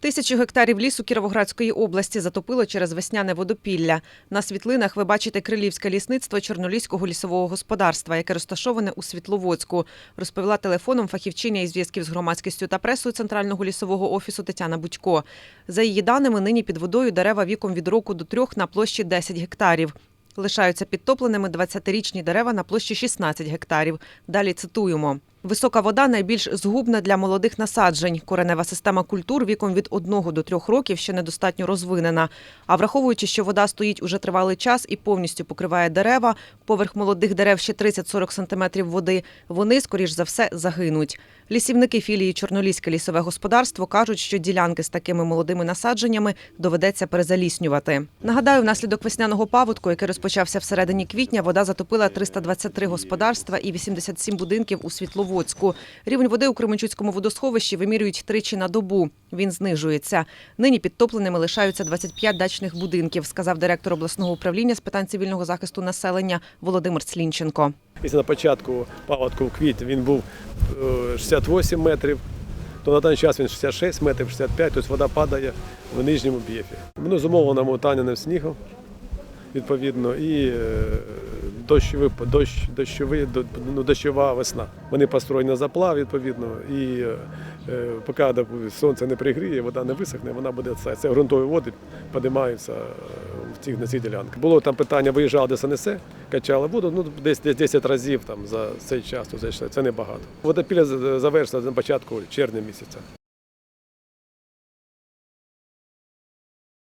Тисячу гектарів лісу Кіровоградської області затопило через весняне водопілля. На світлинах ви бачите Крилівське лісництво Чорноліського лісового господарства, яке розташоване у Світловодську, розповіла телефоном фахівчиня із зв'язків з громадськістю та пресою Центрального лісового офісу Тетяна Будько. За її даними, нині під водою дерева віком від року до трьох на площі 10 гектарів. Лишаються підтопленими 20-річні дерева на площі 16 гектарів. Далі цитуємо. Висока вода найбільш згубна для молодих насаджень. Коренева система культур віком від 1 до 3 років ще недостатньо розвинена. А враховуючи, що вода стоїть уже тривалий час і повністю покриває дерева, поверх молодих дерев ще 30-40 сантиметрів води, вони, скоріш за все, загинуть. Лісівники філії Чорноліське лісове господарство кажуть, що ділянки з такими молодими насадженнями доведеться перезаліснювати. Нагадаю, внаслідок весняного паводку, який розпочався всередині квітня, вода затопила 323 господарства і 87 будинків у Світловодську. Рівень води у Кременчуцькому водосховищі вимірюють тричі на добу. Він знижується. Нині підтопленими лишаються 25 дачних будинків, сказав директор обласного управління з питань цивільного захисту населення Володимир Слінченко. Якщо на початку паводку в квітні він був е, 68 метрів, то на даний час він 66 метрів, 65, тобто вода падає в нижньому б'єфі. Воно зумовлено мотаняним снігом, відповідно, і дощовий, дощ, дощовий, до- ну, дощова весна. Вони построєні на заплав, відповідно, і е, поки сонце не пригріє, вода не висохне, вона буде це. Це ґрунтові води підіймаються е, в цих на цих ділянках. Було там питання, виїжджали ДСНС, качали воду, ну десь десь 10 разів там за цей час. Це небагато. Водопілля з- завершилося на початку червня місяця.